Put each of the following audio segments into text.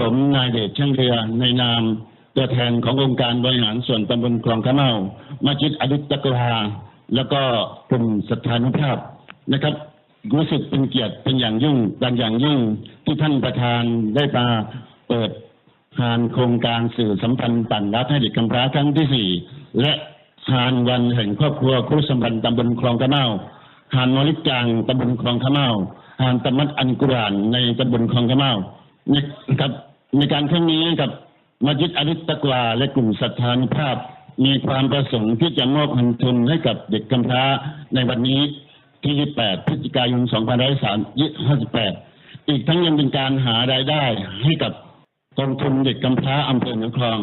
ผมนายเดชช่างเรือในนามตัวแทนขององค์การบริหารส่วนตำบลคลองขะเมามาจิดอดุตตะกราแล้วก็กลุ่มสถานุภาพนะครับ รู้สึกเป็นเกียรติเป็นอย่างยิ่งเป็นอย่างยิ่งที่ท่านประธานได้มาเปิดงานโครงการสื่อสัมพันธ์ปั่นรักให้เด็กกำพร้าครั้งที่สี่และงานวันแห่งครอบครัวครุสัมพันธ์ตำบลคลองขะเมางานมอลิจางตำบลคลองขะเมางานตะมัดอันกุรานในตำบลคลองขะเมานะครับ ในการครั้งนี้กับมัสยิดอริตตะกวาและกลุ่มศรัทธานุภาพ มีความประสงค์ที่จะมอบเงินทุนให้กับเด็กกำพร้าในวันนี้ที่ 28 พฤศจิกายน 2558 อีกทั้งยังเป็นการหารายได้ให้กับกองทุนเด็กกำพร้าอำเภอหนองคลอง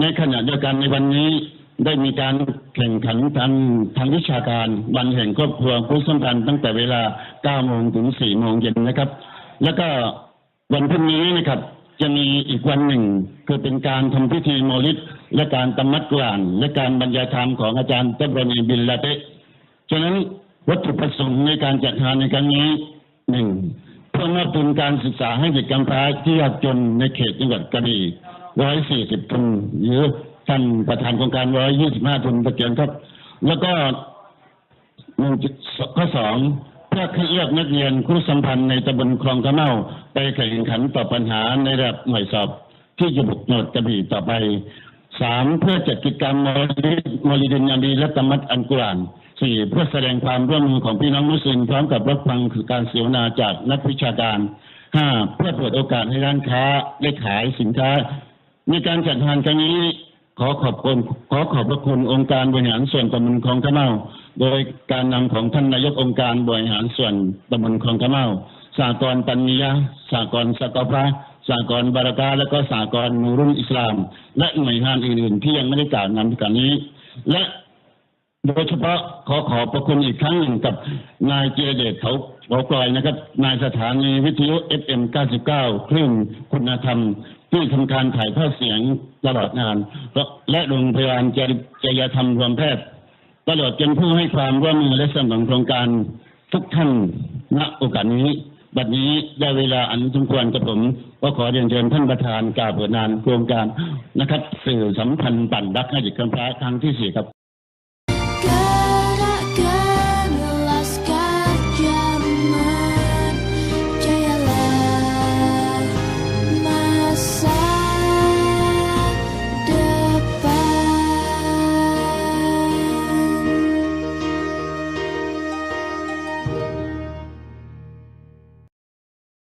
ในขณะเดียวกันในวันนี้ได้มีการแข่งขันทางทางวิชาการวันแห่งครอบครัวผู้สัมพันธ์ตั้งแต่เวลา 9 โมงถึง 4 โมงเย็นนะครับ แล้วก็วันพรุ่งนี้นะครับ จะมีอีกวันหนึ่ง คือเป็นการทำพิธีโมลิดและการตำมัดกลานและการบรรยายธรรมของอาจารย์เตบรณีบินลาเตฉะนั้นวัตถุประสงค์ในการจัดงานในครั้งนี้หนึ่งเพื่อมอบทุนการศึกษาให้เด็กกำพร้าที่ยากจนในเขตจังหวัดกระบี่ร้อยสี่สิบทุนหรือท่านประธานโครงการร้อยยี่สิบห้าทุนตะเกียนครับ แล้วก็หนึ่งข้อสอง เพื่อคัดเลือกนักเรียนครูสัมพันธ์ในตำบลคลองกระเมาไปแข่งขันต่อปัญหาในระดับหน่วยสอบที่จะบุกหนดกระบี่ต่อไปสามเพื่อจัดกิจกรรมมอลิดมอลิดินอาดีและตะมัดอันกุรานสี่เพื่อแสดงความร่วมมือของพี่น้องมุสลิมพร้อมกับรับฟังคือการเสวนาจากนักวิชาการห้าเพื่อเปิดโอกาสให้ร้านค้าได้ขายสินค้า ในการจัดงานครั้งนี้ขอขอบคุณขอขอบพระคุณองค์การบริหารส่วนตำบลคลองขะเมา โดยการนำของท่านนายกองค์การบริหารส่วนตำบลคลองขะเมาสากรปันนียะสากรสกอพระสากรบารากาและก็สากรนูรุ่นอิสลาม และหน่วยงานอื่นๆที่ยังไม่ได้กล่าวนำการนี้ และโดยเฉพาะขอขอบพระคุณอีกครั้งหนึ่งกับนายเจรเดชเขาเขากลอยนะครับ นายสถานีวิทยุ FM 99 คลื่นคุณธรรมที่ทำการถ่ายทอดเสียงตลอดงาน และโรงพยาบาลจริจริยธรรมรวมแพทย์ ตลอดจนผู้ให้ความร่วมมือและสนับสนุนโครงการทุกท่านณโอกาสนี้บัดนี้ได้เวลาอันสมควรกับผมก็ขอเรียนเชิญท่านประธานกล่าวเปิดนานโครงการนะครับ สื่อสัมพันธ์ปั่นรักให้เด็กกำพร้าครั้งที่สี่ครับ